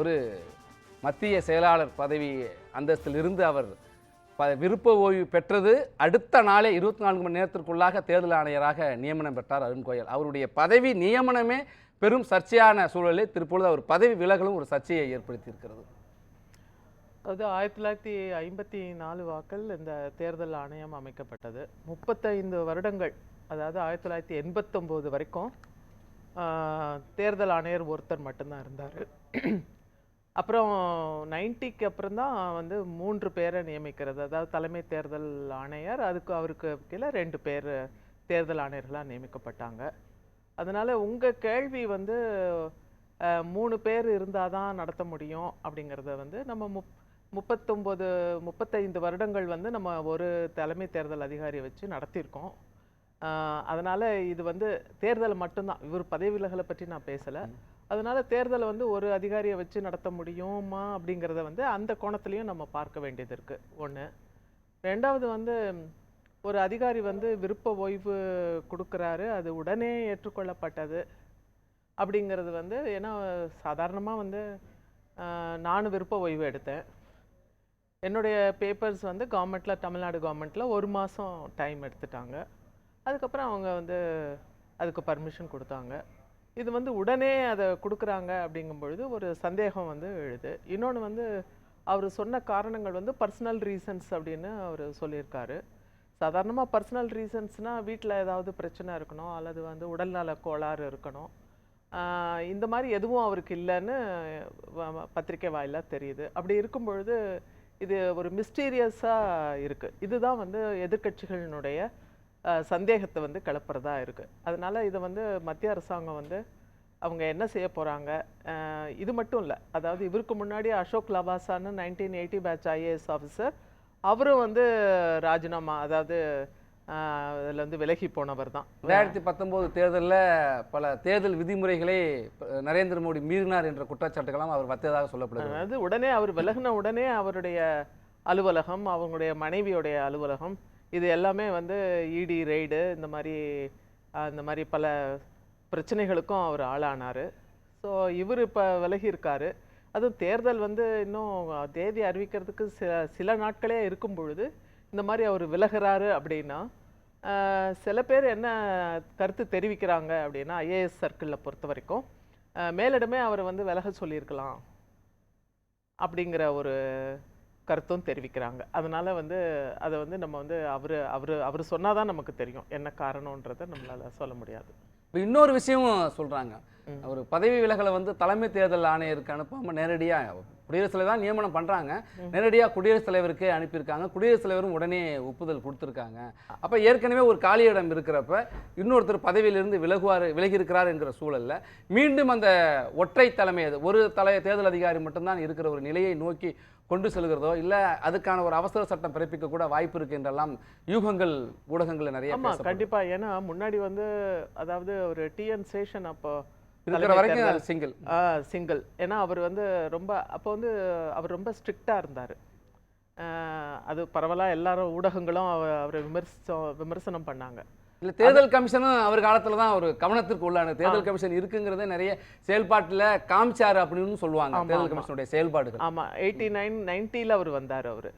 ஒரு மத்திய செயலாளர் பதவி அந்தஸ்தில் இருந்து அவர் ப விருப்ப ஓய்வு பெற்றது அடுத்த நாளே இருபத்தி நான்கு மணி நேரத்திற்குள்ளாக தேர்தல் ஆணையராக நியமனம் பெற்றார் அருண் கோயல். அவருடைய பதவி நியமனமே பெரும் சர்ச்சையான சூழலில் திருப்பொழுது அவர் பதவி விலகலும் ஒரு சர்ச்சையை ஏற்படுத்தியிருக்கிறது. அது ஆயிரத்தி தொள்ளாயிரத்தி ஐம்பத்தி நாலு வாக்கள் இந்த தேர்தல் ஆணையம் அமைக்கப்பட்டது. முப்பத்தைந்து வருடங்கள் அதாவது ஆயிரத்தி தொள்ளாயிரத்தி எண்பத்தொம்போது வரைக்கும் தேர்தல் ஆணையர் ஒருத்தர் மட்டும்தான் இருந்தார். அப்புறம் நைன்ட்டிக்கு அப்புறம் தான் வந்து மூன்று பேரை நியமிக்கிறது. அதாவது தலைமை தேர்தல் ஆணையர் அதுக்கு அவருக்கு கீழே ரெண்டு பேர் தேர்தல் ஆணையர்களாக நியமிக்கப்பட்டாங்க. அதனால் உங்கள் கேள்வி வந்து மூணு பேர் இருந்தால் தான் நடத்த முடியும் அப்படிங்கிறத வந்து நம்ம முப் முப்பத்தொம்போது முப்பத்தைந்து வருடங்கள் வந்து நம்ம ஒரு தலைமை தேர்தல் அதிகாரியை வச்சு நடத்தியிருக்கோம். அதனால இது வந்து தேர்தல் மட்டும்தான். இவர் பதவி விலகலை பற்றி நான் பேசலை. அதனால தேர்தலை வந்து ஒரு அதிகாரியை வச்சு நடத்த முடியுமா அப்படிங்கிறத வந்து அந்த கோணத்துலையும் நம்ம பார்க்க வேண்டியது இருக்கு. ஒன்று ரெண்டாவது வந்து ஒரு அதிகாரி வந்து விருப்ப ஓய்வு கொடுக்குறாரு. அது உடனே ஏற்றுக்கொள்ளப்பட்டது அப்படிங்கிறது வந்து ஏன்னா சாதாரணமாக வந்து நானும் விருப்ப ஓய்வு எடுத்தேன். என்னுடைய பேப்பர்ஸ் வந்து கவர்மெண்ட்டில் தமிழ்நாடு கவர்மெண்ட்டில் ஒரு மாதம் டைம் எடுத்துட்டாங்க. அதுக்கப்புறம் அவங்க வந்து அதுக்கு பர்மிஷன் கொடுத்தாங்க. இது வந்து உடனே அதை கொடுக்குறாங்க அப்படிங்கும் பொழுது ஒரு சந்தேகம் வந்து எழுது. இன்னொன்று வந்து அவர் சொன்ன காரணங்கள் வந்து பர்சனல் ரீசன்ஸ் அப்படின்னு அவர் சொல்லியிருக்காரு. சாதாரணமாக பர்சனல் ரீசன்ஸ்னால் வீட்டில் ஏதாவது பிரச்சனை இருக்கணும் அல்லது வந்து உடல்நல கோளாறு இருக்கணும். இந்த மாதிரி எதுவும் அவருக்கு இல்லைன்னு பத்திரிக்கை வாயிலாக தெரியுது. அப்படி இருக்கும் பொழுது இது ஒரு மிஸ்டீரியஸாக இருக்குது இதுதான் வந்து எதிர்க்கட்சிகளினுடைய சந்தேகத்தை வந்து கிளப்புறதா இருக்குது அதனால இதை வந்து மத்திய அரசாங்கம் வந்து அவங்க என்ன செய்ய போகிறாங்க இது மட்டும் இல்லை. அதாவது இவருக்கு முன்னாடி Ashok லவாசான்னு nineteen eighty batch IAS officer அவரும் வந்து ராஜினாமா அதாவது அதில் வந்து விலகி போனவர் தான். ரெண்டாயிரத்தி பத்தொம்போது தேர்தலில் பல தேர்தல் விதிமுறைகளை நரேந்திர மோடி மீறினார் என்ற குற்றச்சாட்டுகளாம் அவர் வத்ததாக சொல்லப்படுகிறது அதாவது உடனே அவர் விலகின உடனே அவருடைய அலுவலகம் அவங்களுடைய மனைவியுடைய அலுவலகம் இது எல்லாமே வந்து இடி ரெய்டு இந்த மாதிரி இந்த மாதிரி பல பிரச்சனைகளுக்கும் அவர் ஆளானார். ஸோ இவர் இப்போ விலகியிருக்காரு. அதுவும் தேர்தல் வந்து இன்னும் தேதி அறிவிக்கிறதுக்கு சில சில நாட்களே இருக்கும் பொழுது இந்த மாதிரி அவர் விலகிறாரு அப்படின்னா சில பேர் என்ன கருத்து தெரிவிக்கிறாங்க அப்படின்னா ஐஏஎஸ் சர்க்கிளில் பொறுத்த வரைக்கும் மேலிடமே அவர் வந்து விலக சொல்லியிருக்கலாம் அப்படிங்கிற ஒரு கருத்தும் தெரிவிக்கிறாங்க. அதனால் வந்து அதை வந்து நம்ம வந்து அவர் அவர் அவர் சொன்னாதான் நமக்கு தெரியும். என்ன காரணன்றதை நம்மளால் சொல்ல முடியாது. இப்போ இன்னொரு விஷயமும் சொல்கிறாங்க ஒரு பதவி விலகலை வந்து தலைமை தேர்தல் ஆணையருக்கு அனுப்பாம நேரடியா குடியரசுத் தலைவர் தான் நியமனம் பண்றாங்க. நேரடியா குடியரசுத் தலைவருக்கே அனுப்பியிருக்காங்க. குடியரசுத் தலைவரும் உடனே ஒப்புதல் கொடுத்துருக்காங்க. அப்ப ஏற்கனவே ஒரு காலியிடம் இருக்கிறப்ப இன்னொருத்தர் பதவியிலிருந்து விலகுவார் விலகி இருக்கிறார் என்கிற சூழல்ல மீண்டும் அந்த ஒற்றை தலைமை அது ஒரு தலை தேர்தல் அதிகாரி மட்டும்தான் இருக்கிற ஒரு நிலையை நோக்கி கொண்டு செல்கிறதோ இல்ல அதுக்கான ஒரு அவசர சட்டம் பிறப்பிக்க கூட வாய்ப்பு இருக்கு என்றெல்லாம் யூகங்கள் ஊடகங்கள்ல நிறைய ஆமா பேசப்படுது. கண்டிப்பா. ஏன்னா முன்னாடி வந்து அதாவது ஒரு டிஎன் சேஷன் அப்போ இருக்கிற வரைக்கும் சிங்கிள் சிங்கிள் ஏன்னா அவர் வந்து ரொம்ப அப்போ வந்து அவர் ரொம்ப ஸ்ட்ரிக்டாக இருந்தார். அது பரவலாக எல்லாரும் ஊடகங்களும் அவ- அவரை விமர்சம் விமர்சனம் பண்ணாங்க. இல்ல தேர்தல் கமிஷனும் அவர் காலத்துல தான் ஒரு கவனத்திற்கு உள்ளான. தேர்தல் கமிஷன் இருக்குங்கிறத நிறைய செயல்பாட்டுல காமிச்சாரு அப்படின்னு சொல்லுவாங்க தேர்தல். கமிஷனுடைய செயல்பாடுகள். ஆமாம் எயிட்டி நைன் நைன்ட்டியில் அவர் வந்தார் அவர்.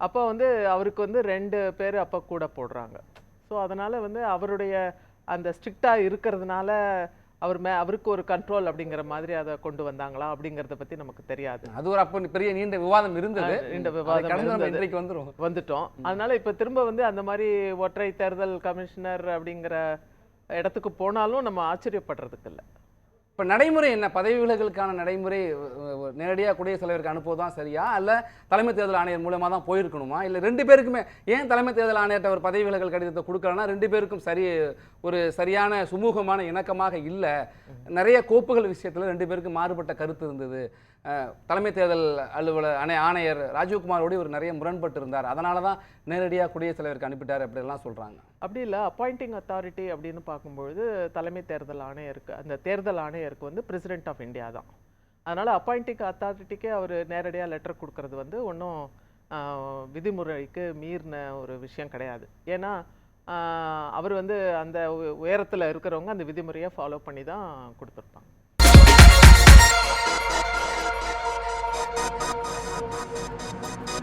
அப்போ வந்து அவருக்கு வந்து ரெண்டு பேர் அப்போ கூட போடுறாங்க. ஸோ அதனால் வந்து அவருடைய அந்த ஸ்ட்ரிக்டாக இருக்கிறதுனால அவர் மே அவருக்கு ஒரு கண்ட்ரோல் அப்படிங்கிற மாதிரி அதை கொண்டு வந்தாங்களா அப்படிங்கிறத பற்றி நமக்கு தெரியாது. அது ஒரு அப்ப பெரிய நீண்ட விவாதம் இருந்தது. நீண்ட விவாதம். இன்றைக்கு வந்துரும் வந்துட்டோம். அதனால இப்போ திரும்ப வந்து அந்த மாதிரி ஒற்றை தேர்தல் கமிஷனர் அப்படிங்கிற இடத்துக்கு போனாலும் நம்ம ஆச்சரியப்படுறதுக்கு இல்லை. இப்ப நடைமுறை என்ன? பதவி விலகலுக்கான நடைமுறை அஹ், நேரடியா குடியரசுத் தலைவருக்கு அனுப்புவதுதான் சரியா? அல்ல தலைமை தேர்தல் ஆணையர் மூலமா தான் போயிருக்கணுமா? இல்ல ரெண்டு பேருக்குமே ஏன் தலைமை தேர்தல் ஆணையர்கிட்ட ஒரு பதவி விலகல் கடிதத்தை கொடுக்கலன்னா ரெண்டு பேருக்கும் சரி ஒரு சரியான சுமூகமான இணக்கமாக இல்ல. நிறைய கோப்புகள் விஷயத்துல ரெண்டு பேருக்கும் மாறுபட்ட கருத்து இருந்தது. தலைமை தேர்தல் அலுவலர் அணை ஆணையர் ராஜீவ்குமாரோடு இவர் நிறைய முரண்பட்டு இருந்தார் அதனால தான் நேரடியாக குடியரசுத் தலைவருக்கு அனுப்பிட்டார் அப்படிலாம் சொல்கிறாங்க அப்படி இல்லை அப்பாயிண்டிங் அத்தாரிட்டி அப்படின்னு பார்க்கும்பொழுது தலைமை தேர்தல் ஆணையருக்கு அந்த தேர்தல் ஆணையருக்கு வந்து பிரசிடென்ட் ஆஃப் இந்தியா தான். அதனால் அப்பாயிண்டிங் அத்தாரிட்டிக்கே அவர் நேரடியாக லெட்டர் கொடுக்கறது வந்து ஒன்றும் விதிமுறைக்கு மீறின ஒரு விஷயம் கிடையாது. ஏன்னா அவர் வந்து அந்த உயரத்தில் இருக்கிறவங்க அந்த விதிமுறையை ஃபாலோ பண்ணி தான் கொடுத்துருப்பாங்க. Thank you.